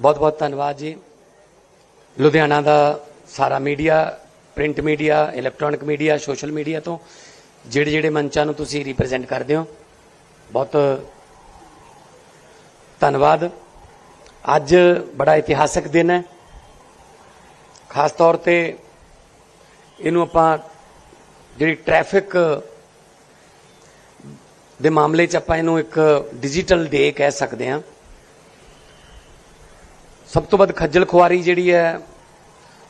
ਬਹੁਤ ਬਹੁਤ ਧੰਨਵਾਦ ਜੀ। ਲੁਧਿਆਣਾ ਦਾ ਸਾਰਾ media, print media, electronic media, social media ਤੋਂ ਜਿਹੜੇ ਜਿਹੜੇ ਮੰਚਾਂ ਨੂੰ ਤੁਸੀਂ ਰਿਪਰੈਜ਼ੈਂਟ ਕਰਦੇ ਹੋ, ਬਹੁਤ ਧੰਨਵਾਦ। ਅੱਜ ਬੜਾ ਇਤਿਹਾਸਕ ਦਿਨ ਹੈ। ਖਾਸ ਤੌਰ ਤੇ ਇਹਨੂੰ ਆਪਾਂ ਜਿਹੜੀ ਟ੍ਰੈਫਿਕ ਦੇ ਮਾਮਲੇ 'ਚ ਆਪਾਂ ਇਹਨੂੰ ਇੱਕ ਡਿਜੀਟਲ ਡੇ ਕਹਿ ਸਕਦੇ ਹਾਂ। ਸਭ ਤੋਂ ਵੱਧ ਖੱਜਲ ਖੁਆਰੀ ਜਿਹੜੀ ਹੈ,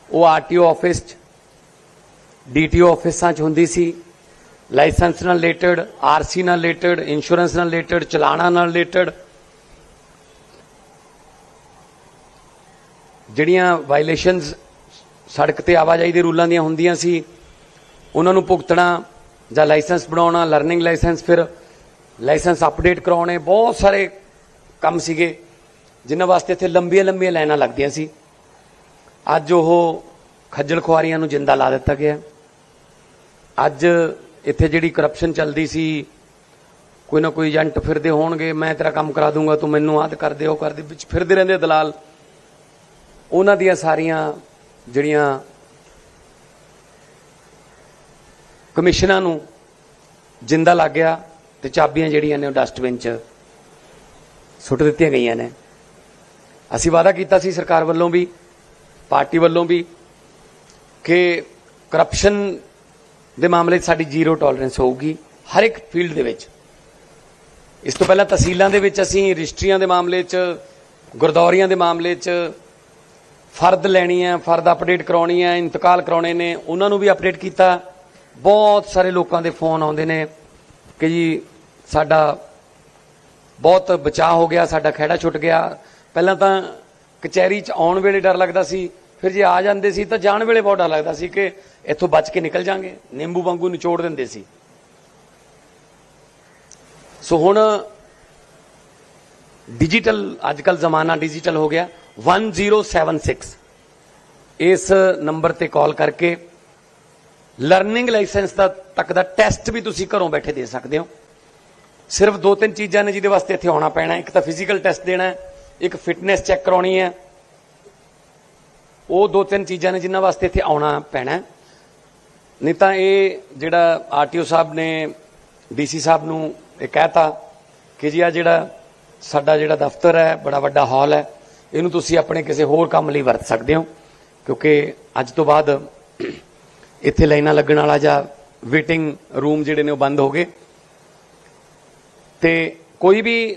ਉਹ ਆਰਟੀਓ ਆਫਿਸ 'ਚ, ਡੀਟੀਓ ਆਫਿਸਾਂ 'ਚ ਹੁੰਦੀ ਸੀ। ਲਾਇਸੈਂਸ ਨਾਲ ਰਿਲੇਟਡ, ਆਰਸੀ ਨਾਲ ਰਿਲੇਟਡ, ਇੰਸ਼ੋਰੈਂਸ ਨਾਲ ਰਿਲੇਟਡ, ਚਲਾਣਾ ਨਾਲ ਰਿਲੇਟਡ। ਜਿਹੜੀਆਂ ਵਾਇਲੇਸ਼ਨਸ ਸੜਕ ਤੇ ਆਵਾਜਾਈ ਦੇ ਰੂਲਾਂ ਦੀਆਂ ਹੁੰਦੀਆਂ ਸੀ, ਉਹਨਾਂ ਨੂੰ ਭੁਗਤਣਾ ਜਾਂ ਲਾਇਸੈਂਸ ਬਣਾਉਣਾ ਲਰਨਿੰਗ ਲਾਇਸੈਂਸ ਫਿਰ ਲਾਇਸੈਂਸ ਅਪਡੇਟ ਕਰਾਉਣੇ, ਬਹੁਤ ਸਾਰੇ ਕੰਮ ਸੀਗੇ। ਜਿਨ੍ਹਾਂ ਵਾਸਤੇ ਇੱਥੇ ਲੰਬੀਆਂ ਲੰਬੀਆਂ ਲਾਈਨਾਂ ਲੱਗਦੀਆਂ ਸੀ। ਅੱਜ ਉਹ ਖੱਜਲ ਖੁਆਰੀਆਂ ਨੂੰ ਜਿੰਦਾ ਲਾ ਦਿੱਤਾ ਗਿਆ। ਅੱਜ ਇੱਥੇ ਜਿਹੜੀ ਕਰਪਸ਼ਨ ਚੱਲਦੀ ਸੀ, ਕੋਈ ਨਾ ਕੋਈ ਏਜੰਟ ਫਿਰਦੇ ਹੋਣਗੇ, ਮੈਂ ਤੇਰਾ ਕੰਮ ਕਰਾ ਦੂੰਗਾ, ਤੂੰ ਮੈਨੂੰ ਆਦ ਕਰ ਦੇ, ਉਹ ਕਰ ਦੇ, ਵਿੱਚ ਫਿਰਦੇ ਰਹਿੰਦੇ ਦਲਾਲ। ਉਹਨਾਂ ਦੀਆਂ ਸਾਰੀਆਂ ਜਿਹੜੀਆਂ ਕਮਿਸ਼ਨਾਂ ਨੂੰ ਜਿੰਦਾ ਲੱਗ ਗਿਆ ਤੇ ਚਾਬੀਆਂ ਜਿਹੜੀਆਂ ਨੇ ਉਹ ਡਸਟਬਿਨ 'ਚ ਸੁੱਟ ਦਿੱਤੀਆਂ ਗਈਆਂ ਨੇ। ਅਸੀਂ ਵਾਅਦਾ ਕੀਤਾ ਸੀ ਸਰਕਾਰ ਵੱਲੋਂ ਵੀ, ਪਾਰਟੀ ਵੱਲੋਂ ਵੀ, ਕਿ ਕਰਪਸ਼ਨ ਦੇ ਮਾਮਲੇ 'ਚ ਸਾਡੀ ਜ਼ੀਰੋ ਟੋਲਰੈਂਸ ਹੋਊਗੀ ਹਰ ਇੱਕ ਫੀਲਡ ਦੇ ਵਿੱਚ। ਇਸ ਤੋਂ ਪਹਿਲਾਂ ਤਹਿਸੀਲਾਂ ਦੇ ਵਿੱਚ ਅਸੀਂ ਰਜਿਸਟਰੀਆਂ ਦੇ ਮਾਮਲੇ 'ਚ, ਗੁਰਦੌਰੀਆਂ ਦੇ ਮਾਮਲੇ 'ਚ ਫਰਦ ਲੈਣੀ ਹੈ, ਫਰਦ ਅਪਡੇਟ ਕਰਾਉਣੀ ਹੈ, ਇੰਤਕਾਲ ਕਰਾਉਣੇ ਨੇ, ਉਹਨਾਂ ਨੂੰ ਵੀ ਅਪਡੇਟ ਕੀਤਾ। ਬਹੁਤ ਸਾਰੇ ਲੋਕਾਂ ਦੇ ਫੋਨ ਆਉਂਦੇ ਨੇ ਕਿ ਜੀ ਸਾਡਾ ਬਹੁਤ ਬਚਾਅ ਹੋ ਗਿਆ, ਸਾਡਾ ਖਹਿੜਾ ਛੁੱਟ ਗਿਆ। ਪਹਿਲਾਂ ਤਾਂ ਕਚਹਿਰੀ 'ਚ ਆਉਣ ਵੇਲੇ ਡਰ ਲੱਗਦਾ ਸੀ, ਫਿਰ ਜੇ ਆ ਜਾਂਦੇ ਸੀ ਤਾਂ ਜਾਣ ਵੇਲੇ ਬਹੁਤ ਡਰ ਲੱਗਦਾ ਸੀ ਕਿ ਇੱਥੋਂ ਬਚ ਕੇ ਨਿਕਲ ਜਾਾਂਗੇ। ਨਿੰਬੂ ਵਾਂਗੂ ਨਿਚੋੜ ਦਿੰਦੇ ਸੀ। ਸੋ ਹੁਣ ਡਿਜੀਟਲ ਅੱਜਕੱਲ ਜ਼ਮਾਨਾ ਡਿਜੀਟਲ ਹੋ ਗਿਆ। 1076 ਇਸ ਨੰਬਰ ਤੇ ਕਾਲ ਕਰਕੇ ਲਰਨਿੰਗ ਲਾਇਸੈਂਸ ਦਾ ਤੱਕ ਦਾ ਟੈਸਟ ਵੀ ਤੁਸੀਂ ਘਰੋਂ ਬੈਠੇ ਦੇ ਸਕਦੇ ਹੋ। ਸਿਰਫ ਦੋ ਤਿੰਨ ਚੀਜ਼ਾਂ ਨੇ ਜਿਹਦੇ ਵਾਸਤੇ ਇੱਥੇ ਆਉਣਾ ਪੈਣਾ ਇੱਕ ਤਾਂ ਫਿਜ਼ੀਕਲ ਟੈਸਟ ਦੇਣਾ ਹੈ ਇੱਕ ਫਿਟਨੈਸ ਚੈੱਕ ਕਰਾਉਣੀ ਹੈ। ਉਹ ਦੋ ਤਿੰਨ ਚੀਜ਼ਾਂ ਨੇ ਜਿਨ੍ਹਾਂ ਵਾਸਤੇ ਇੱਥੇ ਆਉਣਾ ਪੈਣਾ। ਨਹੀਂ ਤਾਂ ਇਹ ਜਿਹੜਾ ਆਰਟੀਓ ਸਾਹਿਬ ਨੇ, ਡੀਸੀ ਸਾਹਿਬ ਨੂੰ ਇਹ ਕਹਿਤਾ ਕਿ ਜੀ ਆ ਜਿਹੜਾ ਸਾਡਾ ਜਿਹੜਾ ਦਫ਼ਤਰ ਹੈ, ਬੜਾ ਵੱਡਾ ਹਾਲ ਹੈ, ਇਹਨੂੰ ਤੁਸੀਂ ਆਪਣੇ ਕਿਸੇ ਹੋਰ ਕੰਮ ਲਈ ਵਰਤ ਸਕਦੇ ਹੋ। ਕਿਉਂਕਿ ਅੱਜ ਤੋਂ ਬਾਅਦ ਇੱਥੇ ਲਾਈਨਾਂ ਲੱਗਣ ਵਾਲਾ ਜਾਂ ਵੇਟਿੰਗ ਰੂਮ ਜਿਹੜੇ ਨੇ ਉਹ ਬੰਦ ਹੋ ਗਏ। ਤੇ ਕੋਈ ਵੀ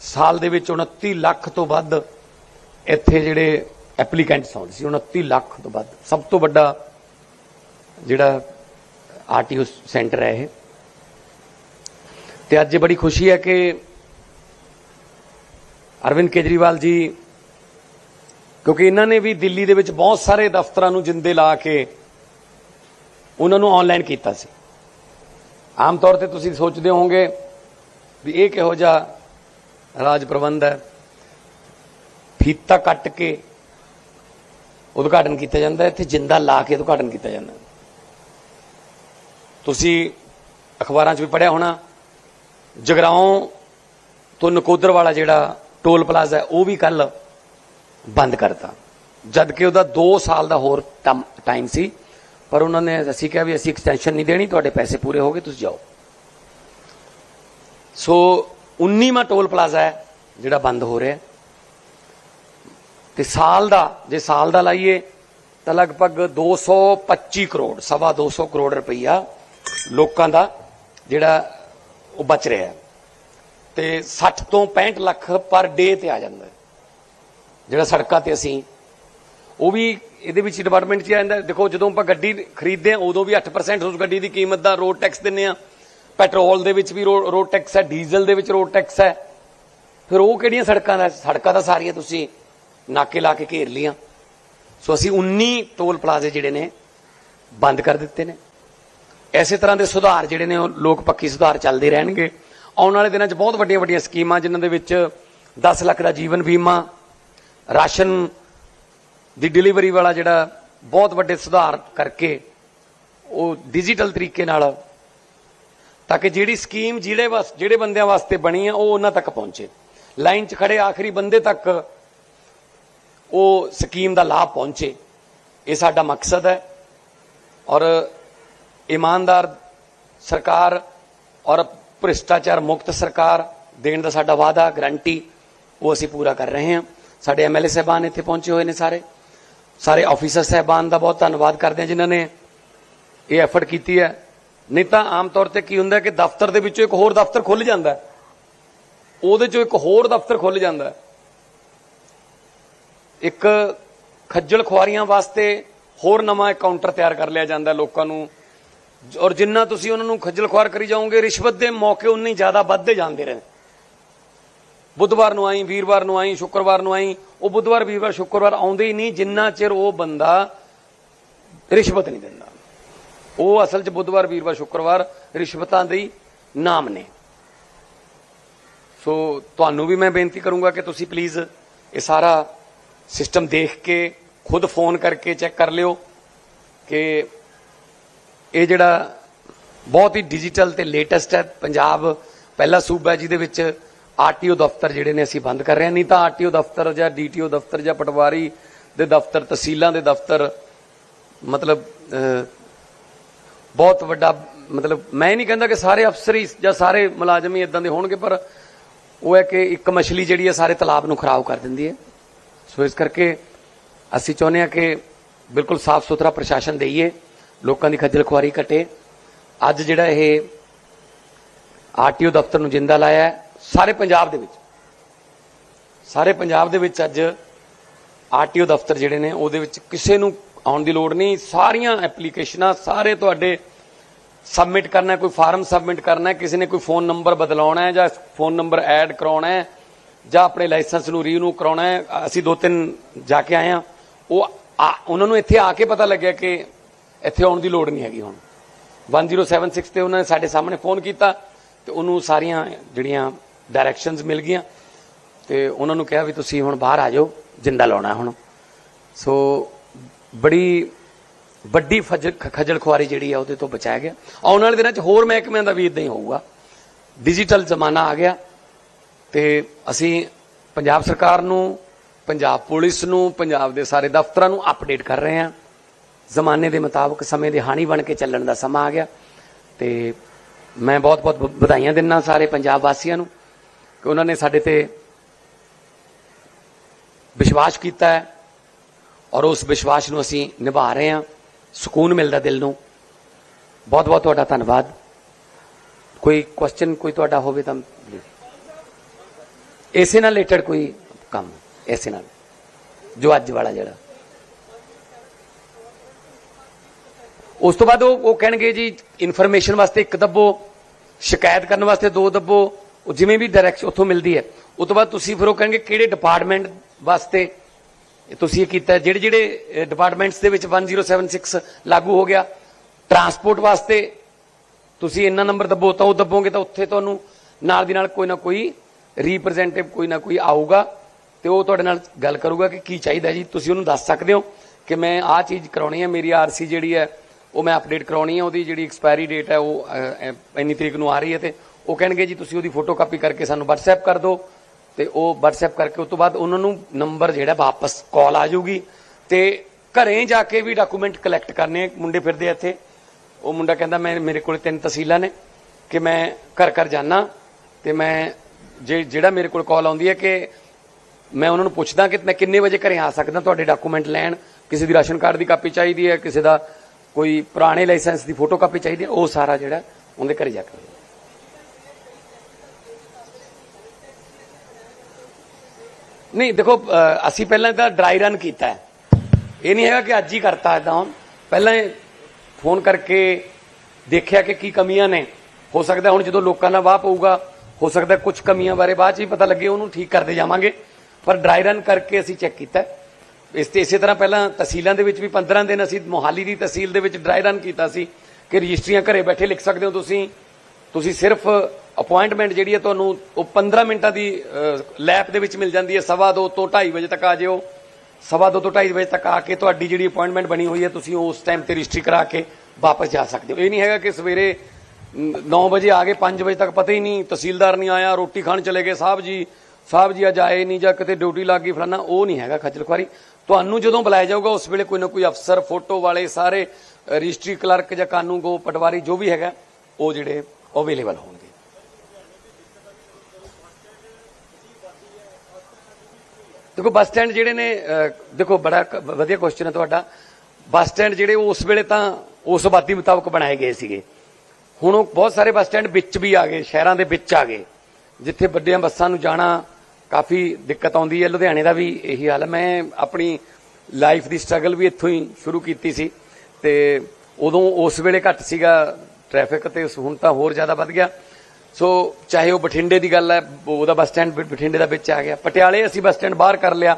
ਸਾਲ ਦੇ ਵਿੱਚ 29 ਲੱਖ ਤੋਂ ਵੱਧ ਇੱਥੇ ਜਿਹੜੇ ਐਪਲੀਕੈਂਟਸ ਆਉਂਦੇ ਸੀ 29 ਲੱਖ ਤੋਂ ਵੱਧ। ਸਭ ਤੋਂ ਵੱਡਾ ਜਿਹੜਾ ਆਰਟੀਓ ਸੈਂਟਰ ਹੈ ਇਹ। ਤੇ ਅੱਜ ਬੜੀ ਖੁਸ਼ੀ ਹੈ ਕਿ ਅਰਵਿੰਦ ਕੇਜਰੀਵਾਲ ਜੀ, ਕਿਉਂਕਿ ਇਹਨਾਂ ਨੇ ਵੀ ਦਿੱਲੀ ਦੇ ਵਿੱਚ ਬਹੁਤ ਸਾਰੇ ਦਫ਼ਤਰਾਂ ਨੂੰ ਜਿੰਦੇ ਲਾ ਕੇ ਉਹਨਾਂ ਨੂੰ ਆਨਲਾਈਨ ਕੀਤਾ ਸੀ। ਆਮ ਤੌਰ ਤੇ ਤੁਸੀਂ ਸੋਚਦੇ ਹੋਵੋਗੇ ਵੀ ਇਹ ਕਿਹੋ ਜਿਹਾ ਰਾਜ ਪ੍ਰਬੰਧ ਹੈ। ਫੀਤਾ ਕੱਟ ਕੇ ਉਦਘਾਟਨ ਕੀਤਾ ਜਾਂਦਾ ਹੈ, ਇੱਥੇ ਜਿੰਦਾ ਲਾ ਕੇ ਉਦਘਾਟਨ ਕੀਤਾ ਜਾਂਦਾ ਤੁਸੀਂ ਅਖਬਾਰਾਂ 'ਚ ਵੀ ਪੜਿਆ ਹੋਣਾ ਜਗਰਾਉਂ ਤੋਂ ਨਕੋਦਰ ਵਾਲਾ ਜਿਹੜਾ ਟੋਲ ਪਲਾਜ਼ਾ ਹੈ ਉਹ ਵੀ ਕੱਲ ਬੰਦ ਕਰਤਾ। ਜਦ ਕਿ ਉਹਦਾ 2 ਸਾਲ ਦਾ ਹੋਰ ਟਾਈਮ ਸੀ ਪਰ ਉਹਨਾਂ ਨੇ ਅਸੀਂ ਕਿਹਾ ਵੀ ਅਸੀਂ ਐਕਸਟੈਂਸ਼ਨ ਨਹੀਂ ਦੇਣੀ ਤੁਹਾਡੇ ਪੈਸੇ ਪੂਰੇ ਹੋ ਗਏ ਤੁਸੀਂ ਜਾਓ। ਸੋ 19ਵਾਂ ਟੋਲ ਪਲਾਜ਼ਾ ਹੈ, ਜਿਹੜਾ ਬੰਦ ਹੋ ਰਿਹਾ ਹੈ। ਤੇ ਸਾਲ ਦਾ, ਜੇ ਸਾਲ ਦਾ ਲਾਈਏ, ਤਾਂ ਲਗਭਗ 225 ਕਰੋੜ, ਸਵਾ 200 ਕਰੋੜ ਰੁਪਈਆ ਲੋਕਾਂ ਦਾ ਜਿਹੜਾ ਉਹ ਬਚ ਰਿਹਾ ਹੈ। ਤੇ 60 ਤੋਂ 65 ਲੱਖ ਪਰ ਡੇ ਤੇ ਆ ਜਾਂਦਾ ਜਿਹੜਾ ਸੜਕਾਂ ਤੇ ਅਸੀਂ, ਉਹ ਵੀ ਇਹਦੇ ਵਿੱਚ ਡਿਪਾਰਟਮੈਂਟ 'ਚ ਆ ਜਾਂਦਾ ਦੇਖੋ, ਜਦੋਂ ਆਪਾਂ ਗੱਡੀ ਖਰੀਦਦੇ ਆ ਉਦੋਂ ਵੀ 8% ਉਸ ਗੱਡੀ ਦੀ ਕੀਮਤ ਦਾ ਰੋਡ ਟੈਕਸ ਦਿੰਨੇ ਆ ਪੈਟਰੋਲ ਦੇ ਵਿੱਚ ਵੀ ਰੋਡ ਟੈਕਸ ਹੈ, ਡੀਜ਼ਲ ਦੇ ਵਿੱਚ ਰੋਡ ਟੈਕਸ ਹੈ। ਫਿਰ ਉਹ ਕਿਹੜੀਆਂ ਸੜਕਾਂ ਦਾ, ਸੜਕਾਂ ਤਾਂ ਸਾਰੀਆਂ ਤੁਸੀਂ ਨਾਕੇ ਲਾ ਕੇ ਘੇਰ ਲੀਆਂ ਸੋ ਅਸੀਂ 19 ਟੋਲ ਪਲਾਜ਼ੇ ਜਿਹੜੇ ਨੇ, ਬੰਦ ਕਰ ਦਿੱਤੇ ਨੇ। ਐਸੇ ਤਰ੍ਹਾਂ ਦੇ ਸੁਧਾਰ ਜਿਹੜੇ ਨੇ ਉਹ ਲੋਕ ਪੱਕੀ ਸੁਧਾਰ ਚੱਲਦੇ ਰਹਿਣਗੇ। ਆਉਣ ਵਾਲੇ ਦਿਨਾਂ 'ਚ ਬਹੁਤ ਵੱਡੀਆਂ ਵੱਡੀਆਂ ਸਕੀਮਾਂ ਜਿਨ੍ਹਾਂ ਦੇ ਵਿੱਚ 10 ਲੱਖ ਦਾ ਜੀਵਨ ਬੀਮਾ, ਰਾਸ਼ਨ ਦੀ ਡਿਲੀਵਰੀ ਵਾਲਾ ਜਿਹੜਾ ਬਹੁਤ ਵੱਡੇ ਸੁਧਾਰ ਕਰਕੇ ਉਹ ਡਿਜੀਟਲ ਤਰੀਕੇ ਨਾਲ ਤਾਂ ਕਿ ਜਿਹੜੀ ਸਕੀਮ ਜਿਹੜੇ ਵਾਸ, ਜਿਹੜੇ ਬੰਦਿਆਂ ਵਾਸਤੇ ਬਣੀ ਹੈ ਉਹ ਉਹਨਾਂ ਤੱਕ ਪਹੁੰਚੇ। ਲਾਈਨ 'ਚ ਖੜੇ ਆਖਰੀ ਬੰਦੇ ਤੱਕ ਉਹ ਸਕੀਮ ਦਾ ਲਾਭ ਪਹੁੰਚੇ। ਇਹ ਸਾਡਾ ਮਕਸਦ ਹੈ ਔਰ ਇਮਾਨਦਾਰ ਸਰਕਾਰ ਔਰ ਭ੍ਰਿਸ਼ਟਾਚਾਰ ਮੁਕਤ ਸਰਕਾਰ ਦੇਣ ਦਾ ਸਾਡਾ ਵਾਅਦਾ, ਗਰੰਟੀ ਉਹ ਅਸੀਂ ਪੂਰਾ ਕਰ ਰਹੇ ਹਾਂ। ਸਾਡੇ ਐਮਐਲਏ ਸਾਹਿਬਾਨ ਇੱਥੇ ਪਹੁੰਚੇ ਹੋਏ ਨੇ ਸਾਰੇ। ਸਾਰੇ ਆਫੀਸਰ ਸਾਹਿਬਾਨ ਦਾ ਬਹੁਤ ਧੰਨਵਾਦ ਕਰਦੇ ਹਾਂ ਜਿਨ੍ਹਾਂ ਨੇ ਇਹ ਐਫਰਟ ਕੀਤੀ ਹੈ। ਨਹੀਂ ਤਾਂ ਆਮ ਤੌਰ ਤੇ ਕੀ ਹੁੰਦਾ ਕਿ ਦਫ਼ਤਰ ਦੇ ਵਿੱਚੋਂ ਇੱਕ ਹੋਰ ਦਫ਼ਤਰ ਖੁੱਲ ਜਾਂਦਾ ਉਹਦੇ ਚੋਂ ਇੱਕ ਹੋਰ ਦਫ਼ਤਰ ਖੁੱਲ ਜਾਂਦਾ ਇੱਕ ਖੱਜਲ ਖੁਆਰੀਆਂ ਵਾਸਤੇ ਹੋਰ ਨਵਾਂ ਕਾਊਂਟਰ ਤਿਆਰ ਕਰ ਲਿਆ ਜਾਂਦਾ ਲੋਕਾਂ ਨੂੰ। ਔਰ ਜਿੰਨਾ ਤੁਸੀਂ ਉਹਨਾਂ ਨੂੰ ਖੱਜਲ ਖੁਆਰ ਕਰੀ ਜਾਓਗੇ, ਰਿਸ਼ਵਤ ਦੇ ਮੌਕੇ ਉਨੇ ਜ਼ਿਆਦਾ ਵੱਧਦੇ ਜਾਂਦੇ ਰਹੇ। ਬੁੱਧਵਾਰ ਨੂੰ ਆਈ, ਵੀਰਵਾਰ ਨੂੰ ਆਈ, ਸ਼ੁੱਕਰਵਾਰ ਨੂੰ ਆਈ, ਉਹ ਬੁੱਧਵਾਰ, ਵੀਰਵਾਰ, ਸ਼ੁੱਕਰਵਾਰ ਆਉਂਦੇ ਹੀ ਨਹੀਂ, ਜਿੰਨਾ ਚਿਰ ਉਹ ਬੰਦਾ ਰਿਸ਼ਵਤ ਨਹੀਂ ਦਿੰਦਾ। ਉਹ ਅਸਲ 'ਚ ਬੁੱਧਵਾਰ, ਵੀਰਵਾਰ, ਸ਼ੁੱਕਰਵਾਰ ਰਿਸ਼ਵਤਾਂ ਦੇ ਨਾਮ ਨੇ। ਸੋ ਤੁਹਾਨੂੰ ਵੀ ਮੈਂ ਬੇਨਤੀ ਕਰੂੰਗਾ ਕਿ ਤੁਸੀਂ ਪਲੀਜ਼ ਇਹ ਸਾਰਾ ਸਿਸਟਮ ਦੇਖ ਕੇ, ਖੁਦ ਫੋਨ ਕਰਕੇ ਚੈੱਕ ਕਰ ਲਿਓ ਕਿ ਇਹ ਜਿਹੜਾ ਬਹੁਤ ਹੀ ਡਿਜੀਟਲ ਤੇ ਲੇਟੈਸਟ ਹੈ, ਪੰਜਾਬ ਪਹਿਲਾ ਸੂਬਾ ਹੈ ਜਿਹਦੇ ਵਿੱਚ ਆਰਟੀਓ ਦਫ਼ਤਰ ਜਿਹੜੇ ਨੇ ਅਸੀਂ ਬੰਦ ਕਰ ਰਹੇ ਹਾਂ। ਨਹੀਂ ਤਾਂ ਆਰਟੀਓ ਦਫ਼ਤਰ ਜਾਂ ਡੀਟੀਓ ਦਫ਼ਤਰ ਜਾਂ ਪਟਵਾਰੀ ਦੇ ਦਫ਼ਤਰ, ਤਹਿਸੀਲਾਂ ਦੇ ਦਫ਼ਤਰ, ਮਤਲਬ ਬਹੁਤ ਵੱਡਾ, ਮਤਲਬ ਮੈਂ ਨਹੀਂ ਕਹਿੰਦਾ ਕਿ ਸਾਰੇ ਅਫਸਰ ਹੀ ਜਾਂ ਸਾਰੇ ਮੁਲਾਜ਼ਮ ਹੀ ਇਦਾਂ ਦੇ ਹੋਣਗੇ, ਪਰ ਉਹ ਹੈ ਕਿ ਇੱਕ ਮਛਲੀ ਜਿਹੜੀ ਹੈ ਸਾਰੇ ਤਲਾਬ ਨੂੰ ਖਰਾਬ ਕਰ ਦਿੰਦੀ ਹੈ। ਸੋ ਇਸ ਕਰਕੇ ਅਸੀਂ ਚਾਹੁੰਦੇ ਹਾਂ ਕਿ ਬਿਲਕੁਲ ਸਾਫ਼ ਸੁਥਰਾ ਪ੍ਰਸ਼ਾਸਨ ਦੇਈਏ, ਲੋਕਾਂ ਦੀ ਖੱਜਲ ਖੁਆਰੀ ਘਟੇ। ਅੱਜ ਜਿਹੜਾ ਇਹ ਆਰਟੀਓ ਦਫ਼ਤਰ ਨੂੰ ਜਿੰਦਾ ਲਾਇਆ ਸਾਰੇ ਪੰਜਾਬ ਦੇ ਵਿੱਚ, ਸਾਰੇ ਪੰਜਾਬ ਦੇ ਵਿੱਚ ਅੱਜ ਆਰਟੀਓ ਦਫ਼ਤਰ ਜਿਹੜੇ ਨੇ, ਉਹਦੇ ਵਿੱਚ ਕਿਸੇ ਨੂੰ ਆਉਣ ਦੀ ਲੋੜ ਨਹੀਂ। ਸਾਰੀਆਂ ਐਪਲੀਕੇਸ਼ਨਾਂ ਸਾਰੇ ਤੁਹਾਡੇ ਸਬਮਿਟ ਕਰਨਾ ਕੋਈ ਫਾਰਮ ਸਬਮਿਟ ਕਰਨਾ ਕਿਸੇ ਨੇ ਕੋਈ ਫੋਨ ਨੰਬਰ ਬਦਲਾਉਣਾ ਹੈ ਜਾਂ ਫੋਨ ਨੰਬਰ ਐਡ ਕਰਾਉਣਾ ਹੈ ਜਾਂ ਆਪਣੇ ਲਾਇਸੈਂਸ ਨੂੰ ਰੀਨਿਊ ਕਰਾਉਣਾ ਹੈ। ਅਸੀਂ ਦੋ ਤਿੰਨ ਜਾ ਕੇ ਆਏ ਹਾਂ। ਉਹ ਆ- ਉਹਨਾਂ ਨੂੰ ਇੱਥੇ ਆ ਕੇ ਪਤਾ ਲੱਗਿਆ ਕਿ ਇੱਥੇ ਆਉਣ ਦੀ ਲੋੜ ਨਹੀਂ ਹੈਗੀ ਹੁਣ। 1076 ਤੇ ਉਹਨਾਂ ਨੇ ਸਾਡੇ ਸਾਹਮਣੇ ਫੋਨ ਕੀਤਾ ਤੇ ਉਹਨੂੰ ਸਾਰੀਆਂ ਜਿਹੜੀਆਂ ਡਾਇਰੈਕਸ਼ਨਸ ਮਿਲ ਗਈਆਂ ਤੇ ਉਹਨਾਂ ਨੂੰ ਕਿਹਾ ਵੀ ਤੁਸੀਂ ਹੁਣ ਬਾਹਰ ਆ ਜਾਓ, ਜਿੰਦਾ ਲਾਉਣਾ ਹੁਣ। ਸੋ ਬੜੀ ਵੱਡੀ ਫਜ- ਖੱਜਲ ਖੁਆਰੀ ਜਿਹੜੀ ਆ ਉਹਦੇ ਤੋਂ ਬਚਾਇਆ ਗਿਆ। ਆਉਣ ਵਾਲੇ ਦਿਨਾਂ 'ਚ ਹੋਰ ਮਹਿਕਮਿਆਂ ਦਾ ਵੀ ਇਦਾਂ ਹੀ ਹੋਊਗਾ। ਡਿਜੀਟਲ ਜ਼ਮਾਨਾ ਆ ਗਿਆ ਤੇ ਅਸੀਂ ਪੰਜਾਬ ਸਰਕਾਰ ਨੂੰ, ਪੰਜਾਬ ਪੁਲਿਸ ਨੂੰ, ਪੰਜਾਬ ਦੇ ਸਾਰੇ ਦਫ਼ਤਰਾਂ ਨੂੰ ਅਪਡੇਟ ਕਰ ਰਹੇ ਹਾਂ। ਜ਼ਮਾਨੇ ਦੇ ਮੁਤਾਬਕ ਸਮੇਂ ਦੇ ਹਾਣੀ ਬਣ ਕੇ ਚੱਲਣ ਦਾ ਸਮਾਂ ਆ ਗਿਆ ਤੇ ਮੈਂ ਬਹੁਤ-ਬਹੁਤ ਵਧਾਈਆਂ ਦਿੰਦਾ ਸਾਰੇ ਪੰਜਾਬ ਵਾਸੀਆਂ ਨੂੰ ਕਿ ਉਹਨਾਂ ਨੇ ਸਾਡੇ ਤੇ ਵਿਸ਼ਵਾਸ ਕੀਤਾ ਹੈ। ਔਰ ਉਸ ਵਿਸ਼ਵਾਸ ਨੂੰ ਅਸੀਂ ਨਿਭਾ ਰਹੇ ਹਾਂ। ਸਕੂਨ ਮਿਲਦਾ ਦਿਲ ਨੂੰ। ਬਹੁਤ ਬਹੁਤ ਤੁਹਾਡਾ ਧੰਨਵਾਦ। ਕੋਈ ਕੁਐਸਚਨ ਕੋਈ ਤੁਹਾਡਾ ਹੋਵੇ ਤਾਂ ਇਸੇ ਨਾਲ ਰਿਲੇਟਡ ਕੋਈ ਕੰਮ, ਇਸੇ ਨਾਲ। ਜੋ ਅੱਜ ਵਾਲਾ ਜਿਹੜਾ। ਉਸ ਤੋਂ ਬਾਅਦ ਉਹ ਉਹ ਕਹਿਣਗੇ ਜੀ ਇਨਫੋਰਮੇਸ਼ਨ ਵਾਸਤੇ ਇੱਕ ਦੱਬੋ, ਸ਼ਿਕਾਇਤ ਕਰਨ ਵਾਸਤੇ ਦੋ ਦੱਬੋ, ਉਹ ਜਿਵੇਂ ਵੀ ਡਾਇਰੈਕਸ਼ਨ ਉੱਥੋਂ ਮਿਲਦੀ ਹੈ। ਉਸ ਤੋਂ ਬਾਅਦ ਤੁਸੀਂ ਫਿਰ ਉਹ ਕਹਿਣਗੇ ਕਿਹੜੇ ਡਿਪਾਰਟਮੈਂਟ ਵਾਸਤੇ ਤੁਸੀਂ ਇਹ ਕੀਤਾ, ਜਿਹੜੇ ਜਿਹੜੇ ਡਿਪਾਰਟਮੈਂਟਸ ਦੇ ਵਿੱਚ 1076 ਲਾਗੂ ਹੋ ਗਿਆ ਟਰਾਂਸਪੋਰਟ ਵਾਸਤੇ ਤੁਸੀਂ ਇੰਨਾ ਨੰਬਰ ਦੱਬੋ ਤਾਂ ਉਹ ਦੱਬੋਗੇ ਤਾਂ ਉੱਥੇ ਤੁਹਾਨੂੰ ਨਾਲ ਦੀ ਨਾਲ ਕੋਈ ਨਾ ਕੋਈ ਰਿਪਰੈਜ਼ੈਂਟੇਟਿਵ ਕੋਈ ਨਾ ਕੋਈ ਆਊਗਾ ਤੇ ਉਹ ਤੁਹਾਡੇ ਨਾਲ ਗੱਲ ਕਰੂਗਾ ਕਿ ਕੀ ਚਾਹੀਦਾ ਜੀ। ਤੁਸੀਂ ਉਹਨੂੰ ਦੱਸ ਸਕਦੇ ਹੋ ਕਿ ਮੈਂ ਆਹ ਚੀਜ਼ ਕਰਾਉਣੀ ਹੈ, ਮੇਰੀ ਆਰਸੀ ਜਿਹੜੀ ਹੈ, ਉਹ ਮੈਂ ਅਪਡੇਟ ਕਰਾਉਣੀ ਹੈ, ਉਹਦੀ ਜਿਹੜੀ ਐਕਸਪਾਇਰੀ ਡੇਟ ਹੈ ਉਹ ਇੰਨੀ ਤਰੀਕ ਨੂੰ ਆ ਰਹੀ ਹੈ ਤੇ ਉਹ ਕਹਿਣਗੇ ਜੀ, ਤੁਸੀਂ ਉਹਦੀ ਫੋਟੋ ਕਾਪੀ ਕਰਕੇ ਸਾਨੂੰ WhatsApp ਕਰ ਦਿਓ। ਤੇ ਉਹ WhatsApp ਕਰਕੇ ਉਸ ਤੋਂ ਬਾਅਦ ਉਹਨਾਂ ਨੂੰ ਨੰਬਰ ਜਿਹੜਾ ਵਾਪਸ ਕਾਲ ਆ ਜਾਊਗੀ ਤੇ ਘਰੇ ਜਾ ਕੇ ਵੀ ਡਾਕੂਮੈਂਟ ਕਲੈਕਟ ਕਰਨੇ ਮੁੰਡੇ ਫਿਰਦੇ ਇੱਥੇ। ਉਹ ਮੁੰਡਾ ਕਹਿੰਦਾ, ਮੈਂ, ਮੇਰੇ ਕੋਲ ਤਿੰਨ ਤਹਿਸੀਲਾਂ ਨੇ ਕਿ ਮੈਂ ਘਰ ਘਰ ਜਾਣਾ ਤੇ ਮੈਂ ਜੇ, ਜਿਹੜਾ ਮੇਰੇ ਕੋਲ ਕਾਲ ਆਉਂਦੀ ਹੈ ਕਿ ਮੈਂ ਉਹਨਾਂ ਨੂੰ ਪੁੱਛਦਾ ਕਿ ਮੈਂ ਕਿੰਨੇ ਵਜੇ ਘਰੇ ਆ ਸਕਦਾ, ਤੁਹਾਡੇ ਡਾਕੂਮੈਂਟ ਲੈਣ। ਕਿਸੇ ਦੀ ਰਾਸ਼ਨ ਕਾਰਡ ਦੀ ਕਾਪੀ ਚਾਹੀਦੀ ਹੈ, ਕਿਸੇ ਦਾ ਕੋਈ ਪੁਰਾਣੇ ਲਾਇਸੈਂਸ ਦੀ ਫੋਟੋ ਕਾਪੀ ਚਾਹੀਦੀ ਹੈ, ਉਹ ਸਾਰਾ ਜਿਹੜਾ ਉਹਦੇ ਘਰੇ ਜਾ ਕੇ ਨਹੀਂ, ਦੇਖੋ ਅਸੀਂ ਪਹਿਲਾਂ ਤਾਂ ਡਰਾਈ ਰਨ ਕੀਤਾ ਹੈ। ਇਹ ਨਹੀਂ ਹੈਗਾ ਕਿ ਅੱਜ ਹੀ ਕਰਤਾ ਇਦਾਂ ਪਹਿਲਾਂ ਫੋਨ ਕਰਕੇ ਦੇਖਿਆ ਕਿ ਕੀ ਕਮੀਆਂ ਨੇ। ਹੋ ਸਕਦਾ ਹੁਣ ਜਦੋਂ ਲੋਕਾਂ ਦਾ ਵਾਹ ਪਊਗਾ, ਹੋ ਸਕਦਾ ਕੁਝ ਕਮੀਆਂ ਬਾਰੇ ਬਾਅਦ ਚ ਹੀ ਪਤਾ ਲੱਗੇ, ਉਹਨੂੰ ਠੀਕ ਕਰਦੇ ਜਾਵਾਂਗੇ। ਪਰ ਡਰਾਈ ਰਨ ਕਰਕੇ ਅਸੀਂ ਚੈੱਕ ਕੀਤਾ ਇਸ ਤੇ ਇਸੇ ਤਰ੍ਹਾਂ ਪਹਿਲਾਂ ਤਹਿਸੀਲਾਂ ਦੇ ਵਿੱਚ ਵੀ 15 ਦਿਨ ਅਸੀਂ ਮੋਹਾਲੀ ਦੀ ਤਹਿਸੀਲ ਦੇ ਵਿੱਚ ਡਰਾਈ ਰਨ ਕੀਤਾ ਸੀ ਕਿ ਰਜਿਸਟਰੀਆਂ ਘਰੇ ਬੈਠੇ ਲਿਖ ਸਕਦੇ ਹੋ ਤੁਸੀਂ। ਤੁਸੀਂ ਸਿਰਫ ਅਪਾਇੰਟਮੈਂਟ ਜਿਹੜੀ ਹੈ ਤੁਹਾਨੂੰ ਉਹ 15 ਮਿੰਟਾਂ ਦੀ ਲੈਬ ਦੇ ਵਿੱਚ ਮਿਲ ਜਾਂਦੀ ਹੈ। ਸਵਾ ਦੋ ਤੋਂ 2:30 ਵਜੇ ਤੱਕ ਆ ਜਿਓ। ਸਵਾ ਦੋ ਤੋਂ 2:30 ਵਜੇ ਤੱਕ ਆ ਕੇ ਤੁਹਾਡੀ ਜਿਹੜੀ ਅਪਾਇੰਟਮੈਂਟ ਬਣੀ ਹੋਈ ਹੈ, ਤੁਸੀਂ ਉਸ ਟਾਈਮ ਤੇ ਰਜਿਸਟਰੀ ਕਰਾ ਕੇ ਵਾਪਸ ਜਾ ਸਕਦੇ ਹੋ। ਇਹ ਨਹੀਂ ਹੈਗਾ ਕਿ ਸਵੇਰੇ 9 ਵਜੇ ਆ ਗਏ 5 ਵਜੇ ਤੱਕ ਪਤਾ ਹੀ ਨਹੀਂ, ਤਹਿਸੀਲਦਾਰ ਨਹੀਂ ਆਇਆ, ਰੋਟੀ ਖਾਣ ਚਲੇ ਗਏ, ਸਾਹਿਬ ਜੀ ਸਾਹਿਬ ਜੀ ਅੱਜ ਆਏ ਨਹੀਂ ਜਾਂ ਕਿਤੇ ਡਿਊਟੀ ਲੱਗ ਗਈ, ਫਲਾਨਾ, ਉਹ ਨਹੀਂ ਹੈਗਾ ਖੱਜਲ ਖੁਆਰੀ। ਤੁਹਾਨੂੰ ਜਦੋਂ ਬੁਲਾਇਆ ਜਾਊਗਾ, ਉਸ ਵੇਲੇ ਕੋਈ ਨਾ ਕੋਈ ਅਫਸਰ, ਫੋਟੋ ਵਾਲੇ, ਸਾਰੇ ਰਜਿਸਟਰੀ ਕਲਰਕ ਜਾਂ ਕਾਨੂੰਗੋ ਪਟਵਾਰੀ, ਜੋ ਵੀ ਹੈਗਾ, ਉਹ ਜਿਹੜੇ ਅਵੇਲੇਬਲ ਹੋਣਗੇ। ਦੇਖੋ, ਬੱਸ ਸਟੈਂਡ ਜਿਹੜੇ ਨੇ ਦੇਖੋ, ਬੜਾ ਵਧੀਆ ਕੁਐਸਚਨ ਹੈ ਤੁਹਾਡਾ। ਬੱਸ ਸਟੈਂਡ ਜਿਹੜੇ ਉਸ ਵੇਲੇ ਤਾਂ ਉਸ ਆਬਾਦੀ ਮੁਤਾਬਕ ਬਣਾਏ ਗਏ ਸੀਗੇ। ਹੁਣ ਉਹ ਬਹੁਤ ਸਾਰੇ ਬੱਸ ਸਟੈਂਡ ਵਿੱਚ ਵੀ ਆ ਗਏ, ਸ਼ਹਿਰਾਂ ਦੇ ਵਿੱਚ ਆ ਗਏ। ਜਿੱਥੇ ਵੱਡੀਆਂ ਬੱਸਾਂ ਨੂੰ ਜਾਣਾ ਕਾਫੀ ਦਿੱਕਤ ਆਉਂਦੀ ਹੈ। ਲੁਧਿਆਣੇ ਦਾ ਵੀ ਇਹੀ ਹਾਲ ਹੈ। ਮੈਂ ਆਪਣੀ ਲਾਈਫ ਦੀ ਸਟਰਗਲ ਵੀ ਇੱਥੋਂ ਹੀ ਸ਼ੁਰੂ ਕੀਤੀ ਸੀ। ਤੇ ਉਦੋਂ ਉਸ ਵੇਲੇ ਘੱਟ ਸੀਗਾ। ਟ੍ਰੈਫਿਕ ਤੇ ਹੁਣ ਤਾਂ ਹੋਰ ਜ਼ਿਆਦਾ ਵੱਧ ਗਿਆ। ਸੋ ਚਾਹੇ ਉਹ ਬਠਿੰਡੇ ਦੀ ਗੱਲ ਹੈ, ਉਹਦਾ ਬੱਸ ਸਟੈਂਡ ਬਠਿੰਡੇ ਦਾ ਵਿੱਚ ਆ ਗਿਆ। ਪਟਿਆਲੇ ਅਸੀਂ ਬੱਸ ਸਟੈਂਡ ਬਾਹਰ ਕਰ ਲਿਆ,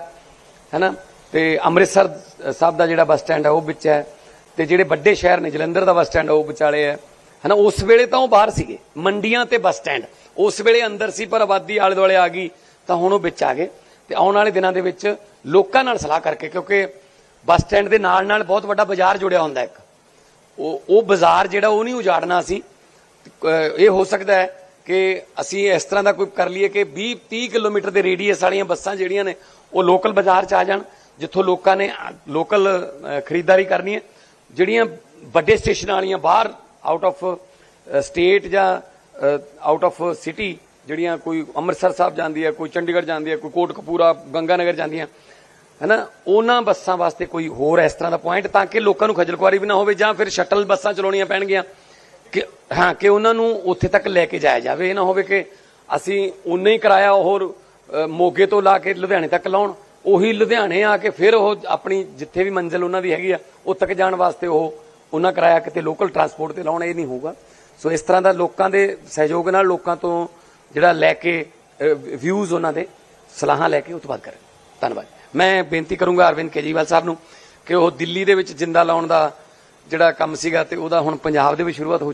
ਹੈਨਾ? ਤੇ ਅੰਮ੍ਰਿਤਸਰ ਸਾਹਿਬ ਦਾ ਜਿਹੜਾ ਬੱਸ ਸਟੈਂਡ ਹੈ ਉਹ ਵਿੱਚ ਹੈ। ਤੇ ਜਿਹੜੇ ਵੱਡੇ ਸ਼ਹਿਰ ਨੇ, ਜਲੰਧਰ ਦਾ ਬੱਸ ਸਟੈਂਡ ਉਹ ਵਿਚਾਲੇ ਹੈ। ਹੈਨਾ? ਉਸ ਵੇਲੇ ਤਾਂ ਉਹ ਬਾਹਰ ਸੀਗੇ, ਮੰਡੀਆਂ ਤੇ ਬੱਸ ਸਟੈਂਡ ਉਸ ਵੇਲੇ ਅੰਦਰ ਸੀ, ਪਰ ਆਬਾਦੀ ਆਲੇ ਦੁਆਲੇ ਆ ਗਈ, ਤਾਂ ਹੁਣ ਉਹ ਵਿੱਚ ਆ ਗਏ। ਤੇ ਆਉਣ ਵਾਲੇ ਦਿਨਾਂ ਦੇ ਵਿੱਚ ਲੋਕਾਂ ਨਾਲ ਸਲਾਹ ਕਰਕੇ, ਕਿਉਂਕਿ ਬੱਸ ਸਟੈਂਡ ਦੇ ਨਾਲ ਨਾਲ ਬਹੁਤ ਵੱਡਾ ਬਾਜ਼ਾਰ ਜੁੜਿਆ ਹੁੰਦਾ ਇੱਕ। ਉਹ ਉਹ ਬਾਜ਼ਾਰ ਜਿਹੜਾ ਉਹ ਨਹੀਂ ਉਜਾੜਨਾ ਅਸੀਂ ਇਹ ਹੋ ਸਕਦਾ ਹੈ ਕਿ ਅਸੀਂ ਇਸ ਤਰ੍ਹਾਂ ਦਾ ਕੋਈ ਕਰ ਲਈਏ ਕਿ 20 30 ਕਿਲੋਮੀਟਰ ਦੇ ਰੇਡੀਅਸ ਵਾਲੀਆਂ ਬੱਸਾਂ ਜਿਹੜੀਆਂ ਨੇ, ਉਹ ਲੋਕਲ ਬਾਜ਼ਾਰ ਚ ਆ ਜਾਣ, ਜਿੱਥੋਂ ਲੋਕਾਂ ਨੇ ਲੋਕਲ ਖਰੀਦਦਾਰੀ ਕਰਨੀ ਹੈ। ਜਿਹੜੀਆਂ ਵੱਡੇ ਸਟੇਸ਼ਨਾਂ ਵਾਲੀਆਂ ਬਾਹਰ ਆਊਟ ਆਫ ਸਟੇਟ ਜਾਂ ਆਊਟ ਆਫ ਸਿਟੀ ਜਿਹੜੀਆਂ ਕੋਈ ਅੰਮ੍ਰਿਤਸਰ ਸਾਹਿਬ ਜਾਂਦੀ ਹੈ, ਕੋਈ ਚੰਡੀਗੜ੍ਹ ਜਾਂਦੀ ਹੈ, ਕੋਈ ਕੋਟਕਪੂਰਾ, ਗੰਗਾਨਗਰ ਜਾਂਦੀਆਂ ਹੈਨਾ ਉਹਨਾਂ ਬੱਸਾਂ ਵਾਸਤੇ ਕੋਈ ਹੋਰ ਇਸ ਤਰ੍ਹਾਂ ਦਾ ਪੁਆਇੰਟ ਤਾਂ ਕਿ ਲੋਕਾਂ ਨੂੰ ਖੱਜਲ ਖੁਆਰੀ ਵੀ ਨਾ ਹੋਵੇ ਜਾਂ ਫਿਰ ਸ਼ਟਲ ਬੱਸਾਂ ਚਲਾਉਣੀਆਂ ਪੈਣਗੀਆਂ। ਕਿ ਹਾਂ, ਕਿ ਉਹਨਾਂ ਨੂੰ ਉੱਥੇ ਤੱਕ ਲੈ ਕੇ ਜਾਇਆ ਜਾਵੇ। ਇਹ ਨਾ ਹੋਵੇ ਕਿ ਅਸੀਂ ਉਨੇ ਹੀ ਕਿਰਾਇਆ ਹੋਰ ਮੋਗੇ ਤੋਂ ਲਾ ਕੇ ਲੁਧਿਆਣੇ ਤੱਕ ਲਾਉਣ। ਉਹੀ ਲੁਧਿਆਣੇ ਆ ਕੇ ਫਿਰ ਉਹ ਆਪਣੀ ਜਿੱਥੇ ਵੀ ਮੰਜ਼ਿਲ ਉਹਨਾਂ ਦੀ ਹੈਗੀ ਆ, ਉਹ ਤੱਕ ਜਾਣ ਵਾਸਤੇ ਉਹ ਉਹਨਾਂ ਕਿਰਾਇਆ ਕਿਤੇ ਲੋਕਲ ਟਰਾਂਸਪੋਰਟ ਤੇ ਲਾਉਣ, ਇਹ ਨਹੀਂ ਹੋਊਗਾ। ਸੋ ਇਸ ਤਰ੍ਹਾਂ ਦਾ ਲੋਕਾਂ ਦੇ ਸਹਿਯੋਗ ਨਾਲ ਲੋਕਾਂ ਤੋਂ ਜਿਹੜਾ ਲੈ ਕੇ ਵਿਊਜ਼ ਉਹਨਾਂ ਦੇ, ਸਲਾਹਾਂ ਲੈ ਕੇ ਉਤਪਾਦ ਕਰਨ ਧੰਨਵਾਦ। ਮੈਂ ਬੇਨਤੀ ਕਰੂੰਗਾ ਅਰਵਿੰਦ ਕੇਜਰੀਵਾਲ ਸਾਹਿਬ ਨੂੰ ਕਿ ਉਹ ਦਿੱਲੀ ਦੇ ਵਿੱਚ ਜਿੰਦਾ ਲਾਉਣ ਦਾ ਜਿਹੜਾ ਕੰਮ ਸੀਗਾ ਤੇ ਉਹਦਾ ਹੁਣ ਪੰਜਾਬ ਦੇ ਵਿੱਚ ਸ਼ੁਰੂਆਤ ਹੋ